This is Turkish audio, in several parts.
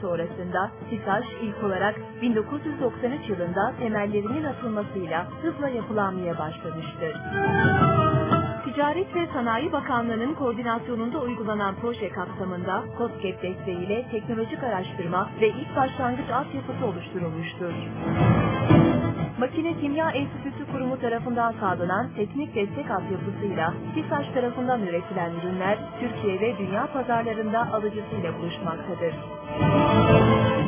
sonrasında TİSAŞ ilk olarak 1993 yılında temellerinin atılmasıyla hızla yapılanmaya başlamıştır. Ticaret ve Sanayi Bakanlığı'nın koordinasyonunda uygulanan proje kapsamında COSGAP desteğiyle teknolojik araştırma ve ilk başlangıç altyapısı oluşturulmuştur. Makine Kimya Enstitüsü Kurumu tarafından sağlanan teknik destek altyapısıyla TİSAŞ tarafından üretilen ürünler Türkiye ve dünya pazarlarında alıcısıyla buluşmaktadır.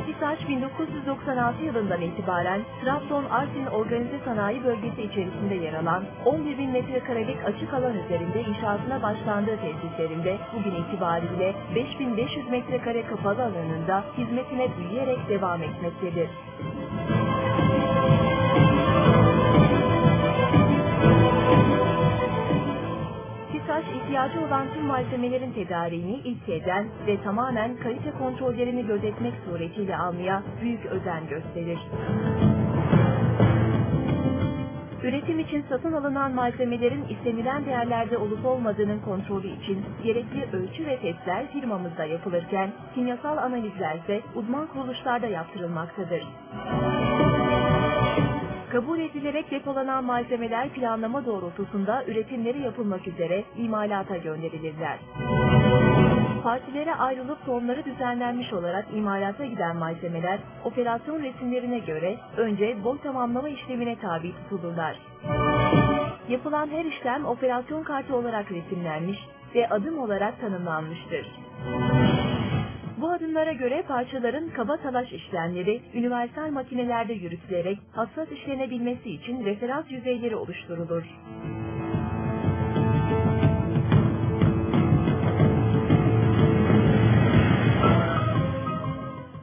TİSAŞ 1996 yılından itibaren Trabzon Artvin Organize Sanayi Bölgesi içerisinde yer alan 11 bin metrekarelik açık alan üzerinde inşaatına başlandığı tesislerinde bugün itibariyle 5500 metrekare kapalı alanında hizmetine büyüyerek devam etmektedir. İhtiyacı olan tüm malzemelerin tedariğini ilk elden ve tamamen kalite kontrollerini gözetmek suretiyle almaya büyük özen gösterir. Üretim için satın alınan malzemelerin istenilen değerlerde olup olmadığının kontrolü için gerekli ölçü ve testler firmamızda yapılırken kimyasal analizler ise uzman kuruluşlarda yaptırılmaktadır. Kabul edilerek depolanan malzemeler planlama doğrultusunda üretimleri yapılmak üzere imalata gönderilirler. Partilere ayrılıp tonları düzenlenmiş olarak imalata giden malzemeler operasyon resimlerine göre önce boy tamamlama işlemine tabi tutulurlar. Yapılan her işlem operasyon kartı olarak resimlenmiş ve adım olarak tanımlanmıştır. Bu adımlara göre parçaların kaba talaş işlemleri universal makinelerde yürütülerek hassas işlenebilmesi için referans yüzeyleri oluşturulur.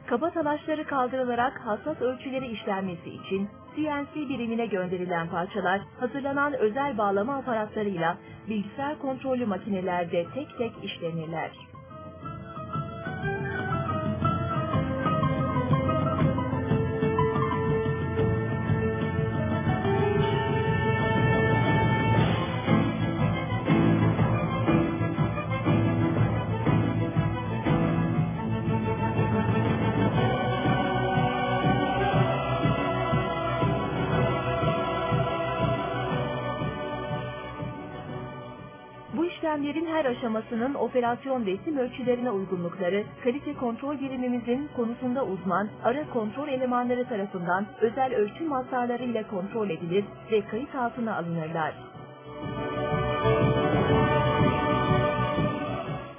Kaba talaşları kaldırılarak hassas ölçüleri işlenmesi için CNC birimine gönderilen parçalar hazırlanan özel bağlama aparatlarıyla bilgisayar kontrollü makinelerde tek tek işlenirler. Bu işlemlerin her aşamasının operasyon resim ölçülerine uygunlukları, kalite kontrol birimimizin konusunda uzman, ara kontrol elemanları tarafından özel ölçüm masarları ile kontrol edilir ve kayıt altına alınırlar.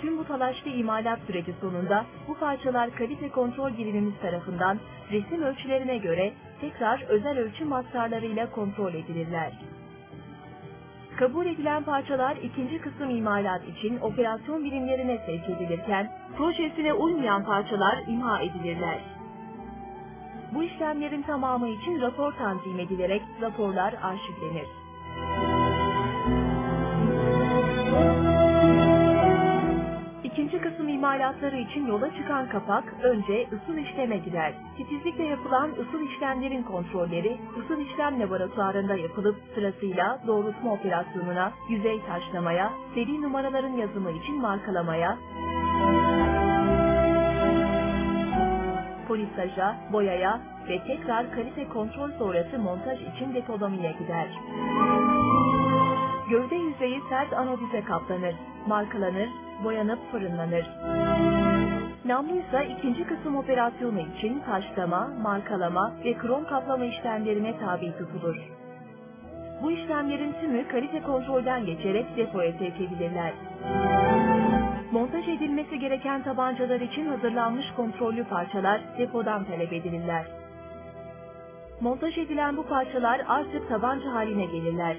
Tüm bu talaşlı imalat süreci sonunda bu parçalar kalite kontrol birimimiz tarafından resim ölçülerine göre tekrar özel ölçüm masarlarıyla kontrol edilirler. Kabul edilen parçalar ikinci kısım imalat için operasyon birimlerine sevk edilirken, projesine uymayan parçalar imha edilirler. Bu işlemlerin tamamı için rapor tanzim edilerek raporlar arşivlenir. İkinci kısım imalatları için yola çıkan kapak önce ısıl işleme girer. Titizlikle yapılan ısıl işlemlerin kontrolleri ısıl işlem laboratuvarında yapılıp sırasıyla doğrultma operasyonuna, yüzey taşlamaya, seri numaraların yazımı için markalamaya, polisaja, boyaya ve tekrar kalite kontrol sonrası montaj için depolamaya gider. Gövde yüzeyi sert anodize kaplanır, markalanır, boyanıp fırınlanır. Namlu ise ikinci kısım operasyonu için taşlama, markalama ve krom kaplama işlemlerine tabi tutulur. Bu işlemlerin tümü kalite kontrolden geçerek depoya sevk edilirler. Montaj edilmesi gereken tabancalar için hazırlanmış kontrollü parçalar depodan talep edilirler. Montaj edilen bu parçalar artık tabanca haline gelirler.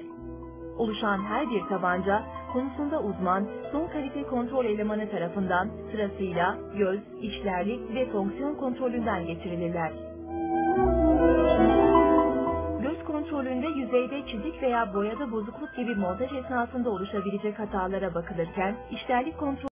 Oluşan her bir tabanca konusunda uzman, son kalite kontrol elemanı tarafından sırasıyla göz, işlerlik ve fonksiyon kontrolünden geçirilirler. Göz kontrolünde yüzeyde çizik veya boyada bozukluk gibi montaj esnasında oluşabilecek hatalara bakılırken, işlerlik kontrol